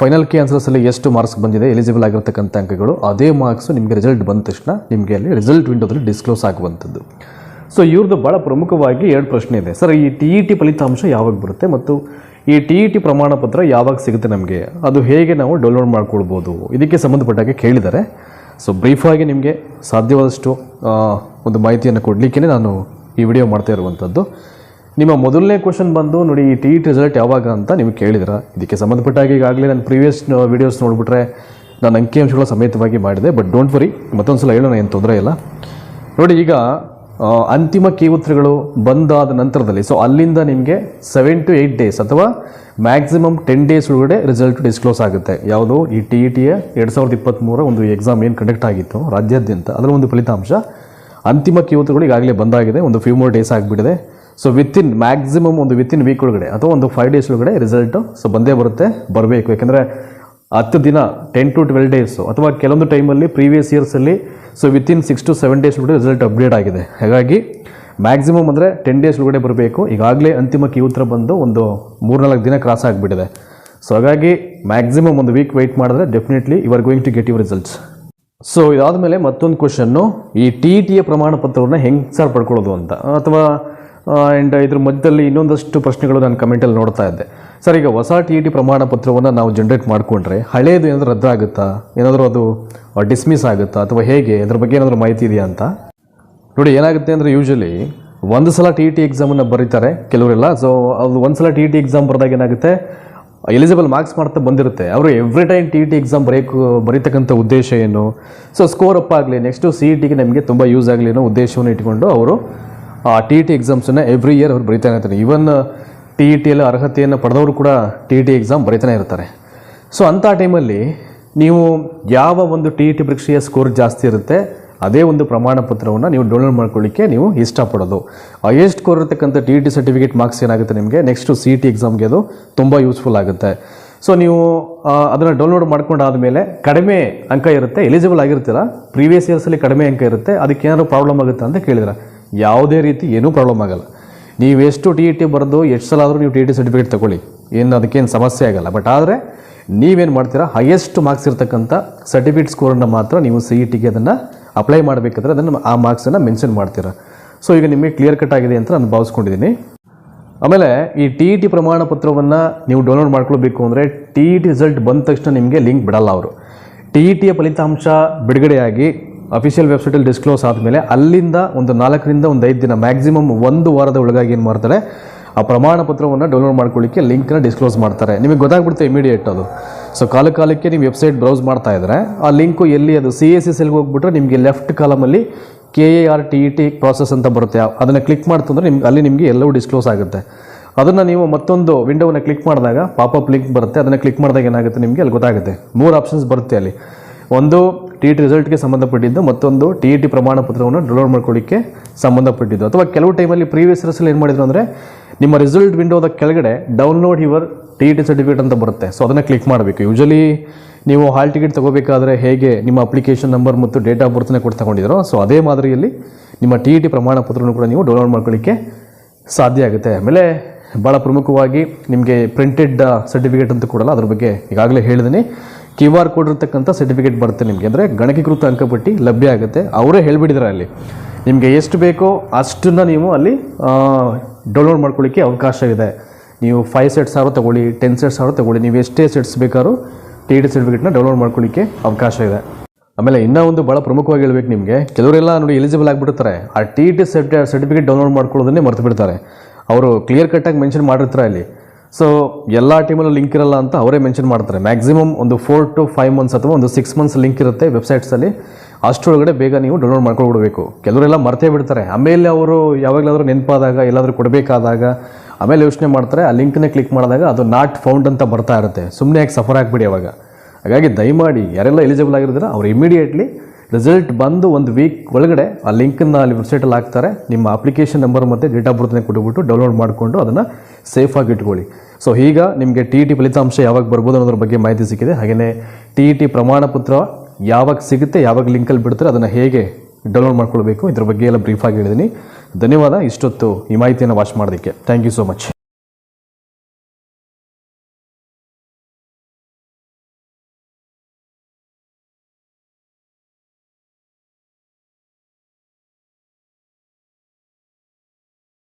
Final K ಆನ್ಸರ್ಸಲ್ಲಿ ಎಷ್ಟು marks ಬಂದಿದೆ eligible ಆಗಿರತಕ್ಕಂಥ ಅಂಕಗಳು, ಅದೇ ಮಾರ್ಕ್ಸ್ ನಿಮಗೆ ರಿಸಲ್ಟ್ ಬಂದ ತಕ್ಷಣ ನಿಮಗೆ ಅಲ್ಲಿ ರಿಸಲ್ಟ್ ವಿಂಡೋದಲ್ಲಿ ಡಿಸ್ಕ್ಲೋಸ್ ಆಗುವಂಥದ್ದು. ಸೊ ಇವ್ರದ್ದು ಭಾಳ ಪ್ರಮುಖವಾಗಿ ಎರಡು ಪ್ರಶ್ನೆ ಇದೆ. ಸರ್ ಈ ಟಿ ಇ ಟಿ ಫಲಿತಾಂಶ ಯಾವಾಗ ಬರುತ್ತೆ ಮತ್ತು ಈ ಟಿ ಇ ಟಿ ಪ್ರಮಾಣ ಪತ್ರ ಯಾವಾಗ ಸಿಗುತ್ತೆ ನಮಗೆ? ಅದು ಹೇಗೆ ನಾವು ಡೌನ್ಲೋಡ್ ಮಾಡ್ಕೊಳ್ಬೋದು? ಇದಕ್ಕೆ ಸಂಬಂಧಪಟ್ಟಾಗೆ ಕೇಳಿದ್ದಾರೆ. ಸೊ ಬ್ರೀಫಾಗಿ ನಿಮಗೆ ಸಾಧ್ಯವಾದಷ್ಟು ಒಂದು ಮಾಹಿತಿಯನ್ನು ಕೊಡಲಿಕ್ಕೆ ನಾನು ಈ ವಿಡಿಯೋ ಮಾಡ್ತಾ ಇರುವಂಥದ್ದು. ನಿಮ್ಮ ಮೊದಲನೇ ಕ್ವಶನ್ ಬಂದು ನೋಡಿ ಈ ಟಿ ಇ ಟಿ ರಿಸಲ್ಟ್ ಯಾವಾಗ ಅಂತ ನೀವು ಕೇಳಿದ್ರ. ಇದಕ್ಕೆ ಸಂಬಂಧಪಟ್ಟಾಗಿ ಈಗಾಗಲೇ ನಾನು ಪ್ರೀವಿಯಸ್ ವೀಡಿಯೋಸ್ ನೋಡಿಬಿಟ್ರೆ ನಾನು ಅಂಕಿಅಂಶಗಳ ಸಮೇತವಾಗಿ ಮಾಡಿದೆ ಬಟ್ ಡೋಂಟ್ ವರಿ ಮತ್ತೊಂದು ಸಲ ಹೇಳೋಣ, ಏನು ತೊಂದರೆ ಇಲ್ಲ. ನೋಡಿ ಈಗ ಅಂತಿಮ ಕೀ ಉತ್ತರಗಳು ಬಂದಾದ ನಂತರದಲ್ಲಿ ಸೊ ಅಲ್ಲಿಂದ ನಿಮಗೆ ಸೆವೆನ್ ಟು ಏಯ್ಟ್ ಡೇಸ್ ಅಥವಾ ಮ್ಯಾಕ್ಸಿಮಮ್ ಟೆನ್ ಡೇಸ್ ಒಳಗಡೆ ರಿಸಲ್ಟ್ ಡಿಸ್ಕ್ಲೋಸ್ ಆಗುತ್ತೆ. ಯಾವುದು? ಈ ಟಿ ಇ ಟಿಯ ಎರಡು ಸಾವಿರದ ಇಪ್ಪತ್ತ್ಮೂರ ಒಂದು ಎಕ್ಸಾಮ್ ಏನು ಕಂಡಕ್ಟ್ ಆಗಿತ್ತು? ರಾಜ್ಯಾದ್ಯಂತ, ಅದರ ಒಂದು ಫಲಿತಾಂಶ. ಅಂತಿಮ ಕೀ ಉತ್ತರಗಳು ಈಗಾಗಲೇ ಬಂದಾಗಿದೆ, ಒಂದು ಫ್ಯೂ ಮೋರ್ ಡೇಸ್ ಆಗಿಬಿಟ್ಟಿದೆ. ಸೊ ವಿತಿನ್ ಮ್ಯಾಕ್ಸಿಮಮ್ ಒಂದು ವಿತಿನ್ ವೀಕ್ ಒಳಗಡೆ ಅಥವಾ ಒಂದು ಫೈವ್ ಡೇಸ್ ಒಳಗಡೆ ರಿಸಲ್ಟು ಸೊ ಬಂದೇ ಬರುತ್ತೆ, ಬರಬೇಕು. ಯಾಕೆಂದರೆ ಹತ್ತು ದಿನ ಟೆನ್ ಟು ಟ್ವೆಲ್ ಡೇಸು ಅಥವಾ ಕೆಲವೊಂದು ಟೈಮಲ್ಲಿ previous ಇಯರ್ಸಲ್ಲಿ so within six to seven days ಒಳಗಡೆ ರಿಸಲ್ಟ್ ಅಪ್ಡೇಟ್ ಆಗಿದೆ. ಹಾಗಾಗಿ ಮ್ಯಾಕ್ಸಿಮಮ್ ಅಂದರೆ ಟೆನ್ ಡೇಸ್ ಒಳಗಡೆ ಬರಬೇಕು. ಈಗಾಗಲೇ ಅಂತಿಮ ಕೀ ಉತ್ತರ ಬಂದು ಒಂದು ಮೂರ್ನಾಲ್ಕು ದಿನ ಕ್ರಾಸ್ ಆಗಿಬಿಟ್ಟಿದೆ. ಸೊ ಹಾಗಾಗಿ ಮ್ಯಾಕ್ಸಿಮಮ್ ಒಂದು ವೀಕ್ ವೆಯ್ಟ್ ಮಾಡಿದ್ರೆ definitely you are going to get your results so ಇದಾದ ಮೇಲೆ ಮತ್ತೊಂದು ಕ್ವಶನ್ನು ಈ ಟಿ ಟಿಯ ಪ್ರಮಾಣ ಪತ್ರವನ್ನು ಹೆಂಗೆ ಸರ್ ಪಡ್ಕೊಳ್ಳೋದು ಅಂತ? ಅಥವಾ ಆ್ಯಂಡ್ ಇದ್ರ ಮಧ್ಯದಲ್ಲಿ ಇನ್ನೊಂದಷ್ಟು ಪ್ರಶ್ನೆಗಳು ನಾನು ಕಮೆಂಟಲ್ಲಿ ನೋಡ್ತಾ ಇದ್ದೆ. ಸರ್, ಈಗ ಹೊಸ ಟಿ ಇ ಟಿ ಪ್ರಮಾಣ ಪತ್ರವನ್ನು ನಾವು ಜನ್ರೇಟ್ ಮಾಡಿಕೊಂಡ್ರೆ ಹಳೇದು ಏನಾದರೂ ರದ್ದಾಗುತ್ತಾ ಏನಾದರೂ ಅದು ಡಿಸ್ಮಿಸ್ ಆಗುತ್ತಾ? ಅಥವಾ ಹೇಗೆ? ಅದ್ರ ಬಗ್ಗೆ ಏನಾದರೂ ಮಾಹಿತಿ ಇದೆಯಾ ಅಂತ? ನೋಡಿ, ಏನಾಗುತ್ತೆ ಅಂದರೆ ಯೂಶಲಿ ಒಂದು ಸಲ ಟಿ ಇ ಟಿ ಎಕ್ಸಾಮನ್ನು ಬರೀತಾರೆ ಕೆಲವರೆಲ್ಲ. ಸೊ ಅದು ಒಂದು ಸಲ ಟಿ ಇ ಟಿ ಎಕ್ಸಾಮ್ ಬರೆದಾಗ ಏನಾಗುತ್ತೆ? ಎಲಿಜಿಬಲ್ ಮಾರ್ಕ್ಸ್ ಮಾಡ್ತಾ ಬಂದಿರುತ್ತೆ. ಅವರು every time T E T exam ಬರೆಯೋಕ್ಕೆ ಬರೀತಕ್ಕಂಥ ಉದ್ದೇಶ ಏನು? ಸೊ ಸ್ಕೋರ್ ಅಪ್ ಆಗಲಿ ನೆಕ್ಸ್ಟು ಸಿ ಇ ಟಿಗೆ ನಮಗೆ ತುಂಬ ಯೂಸ್ ಆಗಲಿ ಅನ್ನೋ ಉದ್ದೇಶವನ್ನು ಇಟ್ಕೊಂಡು ಅವರು ಟಿ ಇ ಟಿ ಎಕ್ಸಾಮ್ಸನ್ನು ಎವ್ರಿ ಇಯರ್ ಅವ್ರು ಬರೀತಾನೆ ಇರ್ತಾರೆ. ಈವನ್ ಟಿ ಇ ಟಿಯಲ್ಲಿ ಅರ್ಹತೆಯನ್ನು ಪಡೆದವರು ಕೂಡ ಟಿ ಇ ಟಿ ಎಕ್ಸಾಮ್ ಬರೀತಾನೆ ಇರ್ತಾರೆ. ಸೊ ಅಂಥ ಟೈಮಲ್ಲಿ ನೀವು ಯಾವ ಒಂದು ಟಿ ಇ ಟಿ ಪರೀಕ್ಷೆಯ ಸ್ಕೋರ್ ಜಾಸ್ತಿ ಇರುತ್ತೆ, ಅದೇ ಒಂದು ಪ್ರಮಾಣ ಪತ್ರವನ್ನು ನೀವು ಡೌನ್ಲೋಡ್ ಮಾಡ್ಕೊಳ್ಳಿಕ್ಕೆ ನೀವು ಇಷ್ಟಪಡೋದು. ಹೈಯೆಸ್ಟ್ ಸ್ಕೋರ್ ಇರತಕ್ಕಂಥ T E T certificate marks ಏನಾಗುತ್ತೆ ನಿಮಗೆ? ನೆಕ್ಸ್ಟು ಸಿ ಇ ಟಿ ಎಕ್ಸಾಮ್ಗೆ ಅದು ತುಂಬ ಯೂಸ್ಫುಲ್ ಆಗುತ್ತೆ. ಸೊ ನೀವು ಅದನ್ನು ಡೌನ್ಲೋಡ್ ಮಾಡ್ಕೊಂಡಾದ ಮೇಲೆ ಕಡಿಮೆ ಅಂಕ ಇರುತ್ತೆ ಎಲಿಜಿಬಲ್ ಆಗಿರ್ತೀರ? ಪ್ರೀವಿಯಸ್ ಇಯರ್ಸಲ್ಲಿ ಕಡಿಮೆ ಅಂಕ ಇರುತ್ತೆ, ಅದಕ್ಕೆ ಏನಾದ್ರು ಪ್ರಾಬ್ಲಮ್ ಆಗುತ್ತೆ ಅಂತ ಕೇಳಿದ್ರೆ ಯಾವುದೇ ರೀತಿ ಏನೂ ಪ್ರಾಬ್ಲಮ್ ಆಗಲ್ಲ. ನೀವು ಎಷ್ಟು ಟಿ ಇ ಟಿ ಬರೆದು ಎಷ್ಟು ಸಲ ಆದರೂ ನೀವು ಟಿ ಇ ಟಿ ಸರ್ಟಿಫಿಕೇಟ್ ತಗೊಳ್ಳಿ. ಏನು ಅದಕ್ಕೇನು ಸಮಸ್ಯೆ ಆಗಲ್ಲ. ಬಟ್ ಆದರೆ ನೀವೇನು ಮಾಡ್ತೀರಾ? ಹೈಯೆಸ್ಟ್ ಮಾರ್ಕ್ಸ್ ಇರ್ತಕ್ಕಂಥ ಸರ್ಟಿಫಿಕೇಟ್ ಸ್ಕೋರನ್ನು ಮಾತ್ರ ನೀವು ಸಿ ಇ ಟಿಗೆ ಅದನ್ನು ಅಪ್ಲೈ ಮಾಡಬೇಕಾದ್ರೆ ಅದನ್ನು ಆ ಮಾರ್ಕ್ಸನ್ನು ಮೆನ್ಷನ್ ಮಾಡ್ತೀರಾ. ಸೊ ಈಗ ನಿಮಗೆ ಕ್ಲಿಯರ್ ಕಟ್ ಆಗಿದೆ ಅಂತ ನಾನು ಭಾವಿಸ್ಕೊಂಡಿದ್ದೀನಿ. ಆಮೇಲೆ ಈ ಟಿ ಇ ಟಿ ಪ್ರಮಾಣ ಪತ್ರವನ್ನು ನೀವು ಡೌನ್ಲೋಡ್ ಮಾಡ್ಕೊಳ್ಬೇಕು ಅಂದರೆ ಟಿ ಇ ಟಿ ರಿಸಲ್ಟ್ ಬಂದ ತಕ್ಷಣ ನಿಮಗೆ ಲಿಂಕ್ ಬಿಡಲ್ಲ ಅವರು. ಟಿ ಇ ಟಿಯ ಫಲಿತಾಂಶ ಬಿಡುಗಡೆಯಾಗಿ ಅಫಿಷಿಯಲ್ ವೆಬ್ಸೈಟಲ್ಲಿ ಡಿಸ್ಕ್ಲೋಸ್ ಆದಮೇಲೆ ಅಲ್ಲಿಂದ ಒಂದು ನಾಲ್ಕರಿಂದ ಒಂದು ಐದು ದಿನ ಮ್ಯಾಕ್ಸಿಮಮ್ ಒಂದು ವಾರದ ಒಳಗಾಗಿ ಏನು ಮಾಡ್ತಾರೆ, ಆ ಪ್ರಮಾಣ ಪತ್ರವನ್ನು ಡೌನ್ಲೋಡ್ ಮಾಡ್ಕೊಳ್ಳಿಕ್ಕೆ ಲಿಂಕ್ನ ಡಿಸ್ಕ್ಲೋಸ್ ಮಾಡ್ತಾರೆ. ನಿಮಗೆ ಗೊತ್ತಾಗ್ಬಿಡುತ್ತೆ ಇಮಿಡಿಯೇಟ್ ಅದು. ಸೊ ಕಾಲ ಕಾಲಕ್ಕೆ ನೀವು ವೆಬ್ಸೈಟ್ ಬ್ರೌಸ್ ಮಾಡ್ತಾ ಇದ್ದರೆ ಆ ಲಿಂಕು ಎಲ್ಲಿ ಅದು ಸಿ ಎಸ್ ಎಸ್ ಎಲ್ಗೆ ಹೋಗ್ಬಿಟ್ರೆ ನಿಮಗೆ left ಕಾಲಮಲ್ಲಿ K A R T E T process ಅಂತ ಬರುತ್ತೆ. ಅದನ್ನು ಕ್ಲಿಕ್ ಮಾಡ್ತಂದ್ರೆ ನಿಮ್ಗೆ ಅಲ್ಲಿ ನಿಮಗೆ ಎಲ್ಲವೂ ಡಿಸ್ಕ್ಲೋಸ್ ಆಗುತ್ತೆ. ಅದನ್ನು ನೀವು ಮತ್ತೊಂದು ವಿಂಡೋವನ್ನು ಕ್ಲಿಕ್ ಮಾಡಿದಾಗ ಪಾಪಪ್ ಲಿಂಕ್ ಬರುತ್ತೆ. ಅದನ್ನು ಕ್ಲಿಕ್ ಮಾಡಿದಾಗ ಏನಾಗುತ್ತೆ ನಿಮಗೆ ಅಲ್ಲಿ ಗೊತ್ತಾಗುತ್ತೆ. ಮೂರು ಆಪ್ಷನ್ಸ್ ಬರುತ್ತೆ ಅಲ್ಲಿ. ಒಂದು ಟಿ ಇ ಟಿ ರಿಸಲ್ಟ್ಗೆ ಸಂಬಂಧಪಟ್ಟಿದ್ದು ಮತ್ತೊಂದು ಟಿ ಇ ಟಿ ಪ್ರಮಾಣ ಪತ್ರವನ್ನು ಡೌನ್ಲೋಡ್ ಮಾಡ್ಕೊಳ್ಳಿಕ್ಕೆ ಸಂಬಂಧಪಟ್ಟಿದ್ದು. ಅಥವಾ ಕೆಲವು ಟೈಮಲ್ಲಿ ಪ್ರೀವಿಯಸ್ ಇಯರ್ಸಲ್ಲಿ ಏನು ಮಾಡಿದ್ರು ಅಂದರೆ ನಿಮ್ಮ ರಿಸಲ್ಟ್ ವಿಂಡೋದ ಕೆಳಗಡೆ download your T E T certificate ಅಂತ ಬರುತ್ತೆ. ಸೊ ಅದನ್ನು ಕ್ಲಿಕ್ ಮಾಡಬೇಕು. ಯೂಶಲಿ ನೀವು ಹಾಲ್ ಟಿಕೆಟ್ ತಗೋಬೇಕಾದ್ರೆ ಹೇಗೆ ನಿಮ್ಮ ಅಪ್ಲಿಕೇಶನ್ ನಂಬರ್ ಮತ್ತು ಡೇಟ್ ಆಫ್ ಬರ್ತನೇ ಕೊಟ್ಟು ತಗೊಂಡಿದ್ದೀರೋ ಸೊ ಅದೇ ಮಾದರಿಯಲ್ಲಿ ನಿಮ್ಮ ಟಿ ಇ ಟಿ ಪ್ರಮಾಣ ಪತ್ರವನ್ನು ಕೂಡ ನೀವು ಡೌನ್ಲೋಡ್ ಮಾಡ್ಕೊಳ್ಳಿಕ್ಕೆ ಸಾಧ್ಯ ಆಗುತ್ತೆ. ಆಮೇಲೆ ಭಾಳ ಪ್ರಮುಖವಾಗಿ ನಿಮಗೆ ಪ್ರಿಂಟೆಡ್ ಸರ್ಟಿಫಿಕೇಟ್ ಅಂತ ಕೊಡಲ್ಲ, ಅದ್ರ ಬಗ್ಗೆ ಈಗಾಗಲೇ ಹೇಳಿದ್ದೀನಿ ಕ್ಯೂ ಆರ್ ಕೋಡ್ ಇರ್ತಕ್ಕಂಥ ಸರ್ಟಿಫಿಕೇಟ್ ಬರುತ್ತೆ ನಿಮಗೆ. ಅಂದರೆ ಗಣಕೀಕೃತ ಅಂಕಪಟ್ಟಿ ಲಭ್ಯ ಆಗುತ್ತೆ. ಅವರೇ ಹೇಳಿಬಿಟ್ಟಿದ್ದಾರೆ ಅಲ್ಲಿ. ನಿಮಗೆ ಎಷ್ಟು ಬೇಕೋ ಅಷ್ಟನ್ನು ನೀವು ಅಲ್ಲಿ ಡೌನ್ಲೋಡ್ ಮಾಡ್ಕೊಳ್ಳಿಕ್ಕೆ ಅವಕಾಶ ಇದೆ. ನೀವು ಫೈವ್ ಸೆಟ್ಸ್ ಸಾವಿರ ತಗೊಳ್ಳಿ ಟೆನ್ ಸೆಟ್ಸ್ ಸಾವಿರ ತಗೊಳ್ಳಿ, ನೀವು ಎಷ್ಟೇ ಸೆಟ್ಸ್ ಬೇಕಾದ್ರೂ ಟಿ ಟಿ ಸರ್ಟಿಫಿಕೇಟ್ನ ಡೌನ್ಲೋಡ್ ಮಾಡ್ಕೊಳ್ಳಿಕ್ಕೆ ಅವಕಾಶ ಇದೆ. ಆಮೇಲೆ ಇನ್ನೂ ಒಂದು ಭಾಳ ಪ್ರಮುಖವಾಗಿ ಹೇಳ್ಬೇಕು ನಿಮಗೆ. ಕೆಲವರೆಲ್ಲ ನೋಡಿ ಎಲಿಜಿಬಲ್ ಆಗಿಬಿಡ್ತಾರೆ ಆ ಟಿ ಟಿ ಸರ್ಟಿಫಿಕೇಟ್ ಡೌನ್ಲೋಡ್ ಮಾಡ್ಕೊಳ್ಳೋದನ್ನೇ ಮರ್ತು ಬಿಡ್ತಾರೆ ಅವರು ಕ್ಲಿಯರ್ ಕಟ್ಟಾಗಿ ಮೆನ್ಷನ್ ಮಾಡಿರ್ತಾರೆ ಅಲ್ಲಿ. ಸೊ ಎಲ್ಲ ಟೀಮಲ್ಲೂ ಲಿಂಕ್ ಇರಲ್ಲ ಅಂತ ಅವರೇ ಮೆನ್ಷನ್ ಮಾಡ್ತಾರೆ. ಮ್ಯಾಕ್ಸಿಮಮ್ ಒಂದು ಫೋರ್ ಟು ಫೈವ್ ಮಂತ್ಸ್ ಅಥವಾ ಒಂದು ಸಿಕ್ಸ್ ಮಂತ್ಸ್ ಲಿಂಕ್ ಇರುತ್ತೆ ವೆಬ್ಸೈಟ್ಸಲ್ಲಿ ಅಷ್ಟರೊಳಗಡೆ ಬೇಗ ನೀವು ಡೌನ್ಲೋಡ್ ಮಾಡ್ಕೊಳ್ಬಿಡ್ಬೇಕು. ಕೆಲವರೆಲ್ಲ ಮರ್ತೇ ಬಿಡ್ತಾರೆ. ಆಮೇಲೆ ಅವರು ಯಾವಾಗಲಾದರೂ ನೆನಪಾದಾಗ, ಎಲ್ಲಾದರೂ ಕೊಡಬೇಕಾದಾಗ, ಆಮೇಲೆ ಯೋಚನೆ ಮಾಡ್ತಾರೆ. ಆ ಲಿಂಕ್ನೇ ಕ್ಲಿಕ್ ಮಾಡಿದಾಗ ಅದು ನಾಟ್ ಫೌಂಡ್ ಅಂತ ಬರ್ತಾ ಇರುತ್ತೆ. ಸುಮ್ಮನೆ ಯಾಕೆ ಸಫರ್ ಆಗಿಬಿಡಿ ಅವಾಗ. ಹಾಗಾಗಿ ದಯಮಾಡಿ ಯಾರೆಲ್ಲ ಎಲಿಜಿಬಲ್ ಆಗಿರ್ತಾರೆ, ಅವ್ರು ಇಮಿಡಿಯೇಟ್ಲಿ ರಿಸಲ್ಟ್ ಬಂದು ಒಂದು ವೀಕ್ ಒಳಗಡೆ ಆ ಲಿಂಕನ್ನು ಅಲ್ಲಿ ವೆಬ್ಸೈಟಲ್ಲಿ ಹಾಕ್ತಾರೆ. ನಿಮ್ಮ ಅಪ್ಲಿಕೇಶನ್ ನಂಬರ್ ಮತ್ತು ಡೇಟ್ ಆಫ್ ಕೊಟ್ಟುಬಿಟ್ಟು ಡೌನ್ಲೋಡ್ ಮಾಡಿಕೊಂಡು ಅದನ್ನು ಸೇಫಾಗಿ ಇಟ್ಕೊಳ್ಳಿ. ಸೊ ಈಗ ನಿಮಗೆ ಟಿ ಇ ಟಿ ಫಲಿತಾಂಶ ಯಾವಾಗ ಬರ್ಬೋದು ಅನ್ನೋದ್ರ ಬಗ್ಗೆ ಮಾಹಿತಿ ಸಿಕ್ಕಿದೆ. ಹಾಗೆಯೇ ಟಿ ಇ ಟಿ ಪ್ರಮಾಣಪತ್ರ ಯಾವಾಗ ಸಿಗುತ್ತೆ, ಯಾವಾಗ ಲಿಂಕಲ್ಲಿ ಬಿಡ್ತಾರೆ ಅದನ್ನು ಹೇಗೆ ಡೌನ್ಲೋಡ್ ಮಾಡ್ಕೊಳ್ಬೇಕು, ಇದ್ರ ಬಗ್ಗೆ ಎಲ್ಲ ಬ್ರೀಫಾಗಿ ಹೇಳಿದ್ದೀನಿ ಧನ್ಯವಾದ. ಇಷ್ಟೊತ್ತು ಈ ಮಾಹಿತಿಯನ್ನು ವಾಚ್ ಮಾಡೋದಕ್ಕೆ ಥ್ಯಾಂಕ್ ಯು ಸೋ ಮಚ್